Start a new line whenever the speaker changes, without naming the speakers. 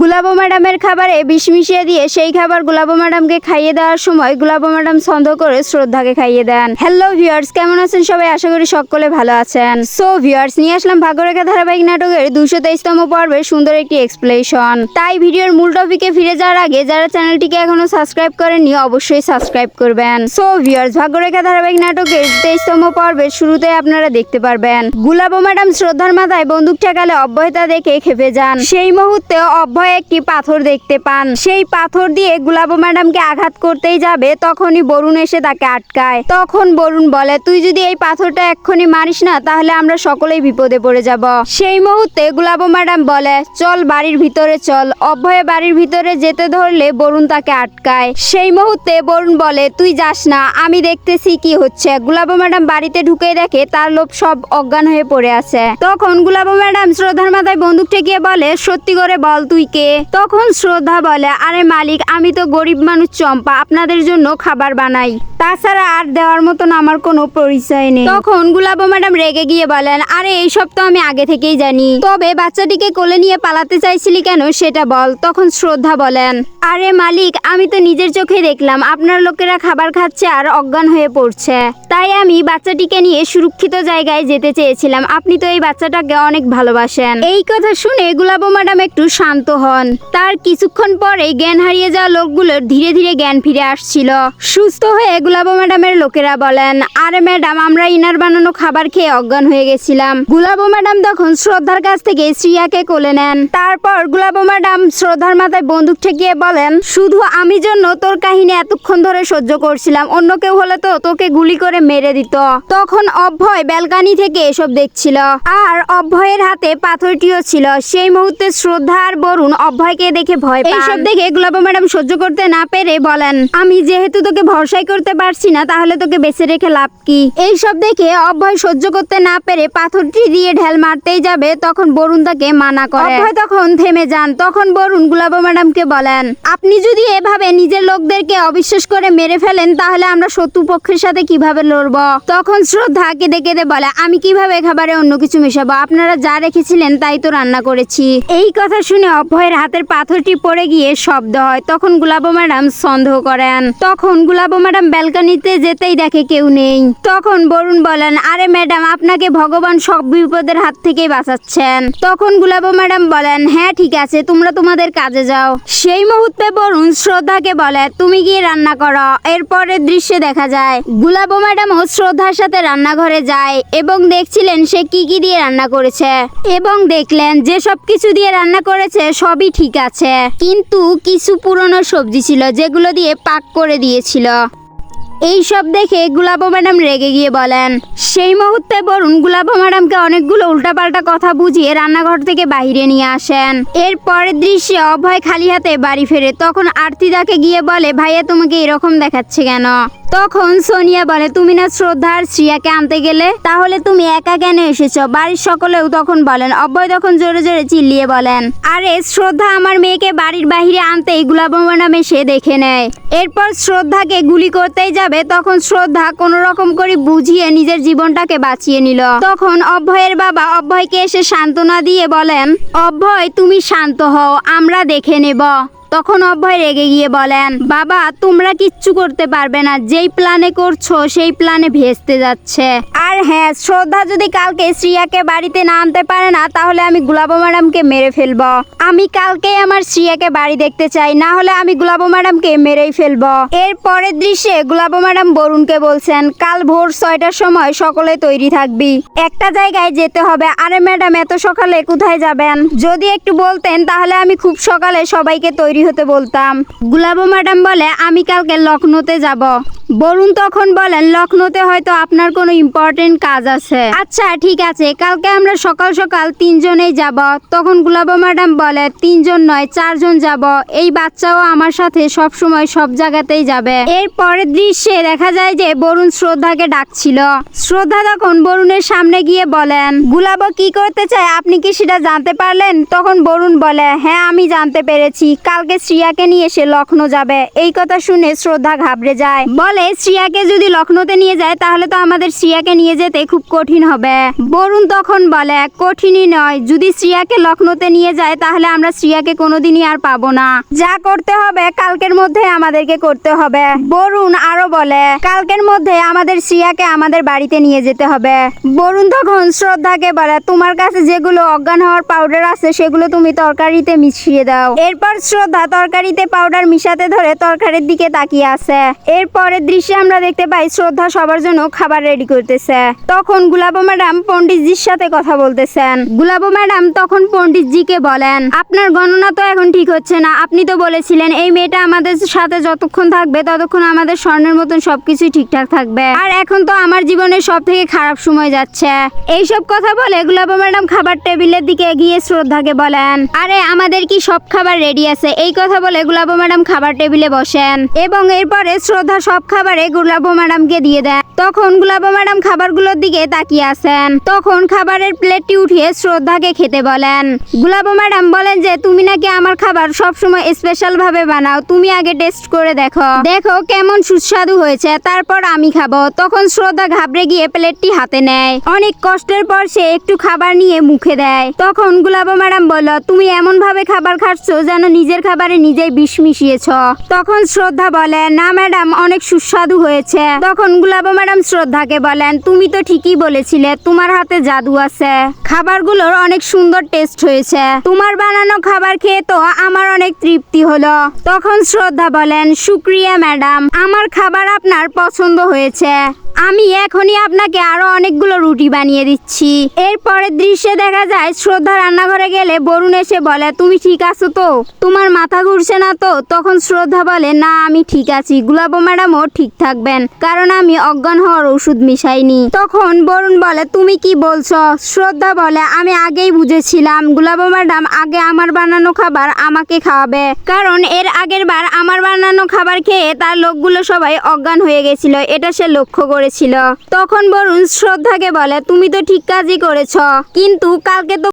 গুলাবো ম্যাডামের খাবারে বিষ মিশিয়ে দিয়ে সেই খাবার গুলাবো ম্যাডামকে খাইয়ে দেওয়ার সময় গুলাবো ম্যাডাম সন্দেহ করে শ্রদ্ধাকে খাইয়ে দেন। হ্যালো ভিউয়ার্স কেমন আছেন সবাই? আশা করি সকলে ভালো আছেন। সো ভিউয়ার্স নিয়ে আসলাম ভাগ্যরেখা ধারাবাহিক নাটকের দুশো তেইশতম পর্বের সুন্দর একটি এক্সপ্লেশন তাই ভিডিওর মূল টপিকে ফিরে যাওয়ার আগে যারা চ্যানেলটিকে এখনও সাবস্ক্রাইব করেননি, অবশ্যই সাবস্ক্রাইব করবেন। সো ভিউয়ার্স ভাগ্যরেখা ধারাবাহিক নাটকের তেইশতম পর্বের শুরুতে আপনারা দেখতে পারবেন। গুলাবো ম্যাডাম শ্রদ্ধার মাথায় বন্দুক ঠেকালে অব্যয়তা দেখে খেপে যান। সেই মুহূর্তে অভ্যয় একটি পাথর দেখতে পান। সেই পাথর দিয়ে গুলাবো ম্যাডামকে আঘাত করতেই যাবে, তখনই বরুণ এসে তাকে আটকায়। তখন বরুণ বলে, তুই যদি এই পাথরটা এক্ষুনি মারিস না, তাহলে আমরা সকলেই বিপদে পড়ে যাব। সেই মুহূর্তে গুলাবো ম্যাডাম বলে, চল বাড়ির ভিতরে চল। অভয়ে বাড়ির ভিতরে যেতে ধরলে বরুণ তাকে আটকায়। সেই মুহূর্তে বরুণ বলে, তুই যাস না, আমি দেখতেছি কি হচ্ছে। গুলাবো ম্যাডাম বাড়িতে ঢুকে দেখে তার লোক সব অজ্ঞান হয়ে পড়ে আছে। তখন গুলাবো ম্যাডাম শ্রদ্ধার মাথায় বন্দুক ঠেকিয়ে বলে, সত্যি করে বল, তুই কে তখন শ্রদ্ধা বলে, আরে মালিক, আমি তো গরিব মানুষ চম্পা, আপনাদের জন্য খাবার বানাই। তাছাড়া আর দেওয়ার মতন আমার কোনো পরিচয় নেই। তখন গুলাবো ম্যাডাম রেগে গিয়ে বলেন, আরে, এইসব তো আমি আগে থেকেই জানি। তবে বাচ্চাটিকে কোলে নিয়ে পালাতে চাইছিলি কেন, সেটা বল। তখন শ্রদ্ধা বলেন, আরে মালিক, আমি তো নিজের চোখে দেখলাম, আপনার লোকেরা খাবার খাচ্ছে আর অজ্ঞান হয়ে পড়ছে। তাই আমি বাচ্চাটিকে নিয়ে সুরক্ষিত জায়গায় যেতে চেয়েছিলাম। আপনি তো এই বাচ্চাটাকে অনেক ভালোবাসেন। এই কথা শুনে গুলাবো ম্যাডাম একটু শান্ত হন। তার কিছুক্ষণ পরে জ্ঞান হারিয়ে যাওয়া লোকগুলোর ধীরে ধীরে জ্ঞান ফিরে আসছিল। সুস্থ হয়ে গুলাবো ম্যাডামের লোকেরা বলেন, আরে ম্যাডাম, আমরা ইনার বানানো খাবার খেয়ে অজ্ঞান হয়ে গেছিলাম। গুলাবো ম্যাডাম তখন শ্রদ্ধার কাছ থেকে শ্রিয়াকে কোলে নেন। তারপর গুলাবো ম্যাডাম শ্রদ্ধার মাথায় বন্দুক ঠেকিয়ে বলেন, শুধু আমি জন্য তোর কাহিনী এতক্ষণ ধরে সহ্য করছিলাম, অন্য কেউ হলে তো তোকে গুলি করে মেরে দিত। তখন অভয় ব্যালকানি থেকে এসব দেখছিল। আর অভয়ের হাতে পাথরটিও ছিল। সেই মুহূর্তে শ্রদ্ধা আর বরুণ অভয়কে দেখে ভয় পায় এইসব দেখে গুলাবো ম্যাডাম সহ্য করতে না পেরে বলেন আমি যেহেতু তোকে ভরসাই করতে পারছি না তাহলে তোকে বেঁচে রেখে লাভ কি? এইসব দেখে অভয় সহ্য করতে না পেরে পাথরটি দিয়ে ঢেল মারতেই যাবে তখন বরুণ তাকে মানা করে। অভয় তখন থেমে যান তখন বরুণ গুলাবো ম্যাডামকে বলেন আপনি যদি এভাবে নিজের লোকদেরকে অবিশ্বাস করে মেরে ফেলেন তাহলে আমরা শত্রু পক্ষের সাথে কীভাবে লড়ব? তখন শ্রদ্ধা কেঁদে কেঁদে বলে আমি কীভাবে খাবারে অন্য কিছু মেশাবো? আপনারা যা রেখেছিলেন তাই তো রান্না করেছি। এই কথা শুনে অভয়ের হাতের পাথরটি পড়ে গিয়ে শব্দ হয়। তখন গুলাবো ম্যাডাম সন্দেহ করেন। তখন গুলাবো ম্যাডাম ব্যালকনিতে যেতেই দেখে কেউ নেই। তখন বরুণ বলেন, আরে ম্যাডাম, আপনাকে ভগবান সব বিপদের হাত থেকেই বাঁচাচ্ছেন। তখন গুলাবো ম্যাডাম বলেন হ্যাঁ ঠিক আছে, তোমরা তোমাদের কাজে যাও। সেই মুহূর্তে বরুণ শ্রদ্ধাকে বলে, তুমি গিয়ে রান্না করো। এরপরের দৃশ্যে দেখা যায়, গুলাবো ম্যাডাম ও শ্রদ্ধার সাথে রান্নাঘরে যায় এবং দেখছিলেন সে কি কি দিয়ে রান্না করেছে। এবং দেখলেন, যে সব কিছু দিয়ে রান্না করেছে সবই ঠিক আছে। কিন্তু কিছু পুরনো সবজি ছিল যেগুলো দিয়ে পাক করে দিয়েছিল। এই সব দেখে গুলাবো ম্যাডাম রেগে গিয়ে বলেন, সেই মুহূর্তে বরুণ গুলাবো ম্যাডামকে অনেকগুলো উল্টাপাল্টা কথা বুঝিয়ে রান্নাঘর থেকে বাইরে নিয়ে আসেন। এর পরের দৃশ্যে অভয় খালি হাতে বাড়ি ফেরে তখন আরতিদাকে গিয়ে বলে, ভাইয়া, তোমাকে এরকম দেখাচ্ছে কেন? তখন সোনিয়া বলে, তুমি না শ্রদ্ধা আর শ্রিয়াকে আনতে গেলে? তাহলে তুমি একা কেন এসেছ? বাড়ির সকলেও তখন বলেন অভয় তখন জোরে জোরে চিল্লিয়ে বলেন, আরে, শ্রদ্ধা আমার মেয়েকে বাড়ির বাইরে আনতে গুলাবো ম্যাডাম এসে দেখে নেয়। এরপর শ্রদ্ধাকে গুলি করতেই যাবে, তখন শ্রদ্ধা কোনো রকম করে বুঝিয়ে নিজের জীবনটাকে বাঁচিয়ে নিল। তখন অভয়ের বাবা অভয়কে এসে সান্ত্বনা দিয়ে বলেন অভয় তুমি শান্ত হও, আমরা দেখে নেব। তখন অভয় রেগে গিয়ে বলেন, বাবা, তোমরা কিচ্ছু করতে পারবে না। যেই প্ল্যানে করছ, সেই প্ল্যানে ভেস্তে যাচ্ছে। আর হ্যাঁ শ্রদ্ধা যদি কালকে শ্রিয়াকে বাড়িতে না আনতে পারে না, তাহলে আমি গুলাবো ম্যাডামকে মেরে ফেলব। আমি কালকেই আমার শ্রিয়াকে বাড়ি দেখতে চাই, না হলে আমি গুলাবো ম্যাডামকে মেরেই ফেলব। এর পরের দৃশ্যে গুলাবো ম্যাডাম বরুণকে বলছেন, কাল ভোর ছয়টার সময় সকলে তৈরি থাকবি। একটা জায়গায় যেতে হবে। আরে ম্যাডাম, এত সকালে কোথায় যাবেন? যদি একটু বলতেন, তাহলে আমি খুব সকালে সবাইকে তৈরি হতে বলতাম। গুলাবো ম্যাডাম বলে আমি কালকে লখনৌতে যাব। বরুণ তখন বলেন লখনৌতে হয়তো আপনার কোনো ইম্পর্টেন্ট কাজ আছে। আচ্ছা ঠিক আছে, কালকে আমরা সকাল সকাল তিনজনেই যাব। তখন গুলাবো ম্যাডাম বলে, তিনজন নয়, চারজন যাব। এই বাচ্চাও আমার সাথে সব সময় সব জায়গাতেই যাবে। এর পরের দৃশ্যে দেখা যায় যে বরুণ শ্রদ্ধাকে ডাকছিল। শ্রদ্ধা তখন বরুণের সামনে গিয়ে বলেন, গুলাবো কি করতে চায়? আপনি কি সেটা জানতে পারলেন? তখন বরুণ বলে হ্যাঁ আমি জানতে পেরেছি। কালকে শ্রিয়াকে নিয়ে সে লখনৌ যাবে। এই কথা শুনে শ্রদ্ধা ঘাবড়ে যায়। বলে বলে শ্রিয়াকে যদি লখনৌতে নিয়ে যায়, তাহলে তো আমাদের শ্রিয়াকে নিয়ে যেতে খুব কঠিন হবে। বরুণ তখন বলে, কঠিনই নয়। যদি শ্রিয়াকে লখনৌতে নিয়ে যায়, তাহলে আমরা শ্রিয়াকে কোনোদিনই আর পাবো না। যা করতে হবে, কালকের মধ্যে আমাদেরকে করতে হবে। বরুণ আরও বলে, কালকের মধ্যে আমাদের শ্রিয়াকে আমাদের বাড়িতে নিয়ে যেতে হবে। বরুণ তখন শ্রদ্ধাকে বলে, তোমার কাছে যেগুলো অজ্ঞান হওয়ার পাউডার আছে, সেগুলো তুমি তরকারিতে মিশিয়ে দাও। এরপর শ্রদ্ধা তরকারিতে পাউডার মিশাতে ধরে তরকারির দিকে তাকিয়ে আছে। এরপরের দৃশ্যে আমরা দেখতে পাই শ্রদ্ধা সবার জন্য খাবার রেডি করতেছে। তখন গুলাবো ম্যাডাম পণ্ডিতজির সাথে কথা বলতেছেন। গুলাবো ম্যাডাম তখন পণ্ডিতজিকে বলেন, আপনার গণনা তো এখন ঠিক হচ্ছে না। আপনি তো বলেছিলেন এই মেয়েটা আমাদের সাথে যতক্ষণ থাকবে ততক্ষণ আমাদের স্বর্ণের মতন সবকিছু ঠিকঠাক থাকবে। আর এখন তো আমার জীবনের সব থেকে খারাপ সময় যাচ্ছে। এইসব কথা বলে গুলাবো ম্যাডাম খাবার টেবিলের দিকে এগিয়ে শ্রদ্ধাকে বলেন, আরে, আমাদের কি সব খাবার রেডি আছে? এই কথা বলে গুলাবো ম্যাডাম খাবার টেবিলে বসেন এবং এরপরে শ্রদ্ধা সব খাবারে গুলাবো ম্যাডামকে দিয়ে দেন তখন গুলাবো ম্যাডাম খাবারগুলোর দিকে তাকিয়ে আছেন। তখন খাবারের প্লেটটি উঠিয়ে শ্রদ্ধাকে খেতে বলেন। গুলাবো ম্যাডাম বলেন যে, তুমি নাকি আমার খাবার সব সময় স্পেশাল ভাবে বানাও। তুমি আগে টেস্ট করে দেখো। দেখো কেমন সুস্বাদু হয়েছে। তারপর আমি খাব। তখন শ্রদ্ধা ঘাবড়ে গিয়ে প্লেটটি হাতে নেয়। অনেক কষ্টের পর সে একটু খাবার নিয়ে মুখে দেয়। তখন গুলাবো ম্যাডাম বলল, তুমি এমন ভাবে খাবার খাচ্ছ যেন নিজের খাবারে নিজেই বিষ মিশিয়েছ। তখন শ্রদ্ধা বলে, না ম্যাডাম, অনেক সুস্বাদু হয়েছে। তখন গুলাবো ম্যাডাম শ্রদ্ধাকে বলেন, তুমি তো ঠিকই বলেছিলে, তোমার হাতে জাদু আছে। খাবারগুলোর অনেক সুন্দর টেস্ট হয়েছে। তোমার বানানো খাবার খেয়ে তো আমার অনেক তৃপ্তি হলো। তখন শ্রদ্ধা বলেন সুক্রিয়া ম্যাডাম, আমার খাবার আপনার পছন্দ হয়েছে। আমি এখনই আপনাকে আরও অনেকগুলো রুটি বানিয়ে দিচ্ছি। এরপরের দৃশ্যে দেখা যায়, শ্রদ্ধা রান্নাঘরে গেলে বরুণ এসে বলে, তুমি ঠিক আছো তো? তোমার মাথা ঘুরছে না তো? তখন শ্রদ্ধা বলে, না, আমি ঠিক আছি। গুলাবো ম্যাডামও ঠিক থাকবেন, কারণ আমি অজ্ঞান হওয়ার ওষুধ মিশাইনি। তখন বরুণ বলে, তুমি কি বলছো? শ্রদ্ধা বলে, আমি আগেই বুঝেছিলাম। গুলাবো ম্যাডাম আগে আমার বানানো খাবার আমাকে খাওয়াবে। কারণ এর আগের বার আমার বানানো খাবার খেয়ে তার লোকগুলো সবাই অজ্ঞান হয়ে গেছিল। এটা সে লক্ষ্য করেছিল। তখন বরুণ শ্রদ্ধাকে বলে তুমি তো ঠিক কাজই করেছ কিন্তু কালকে তো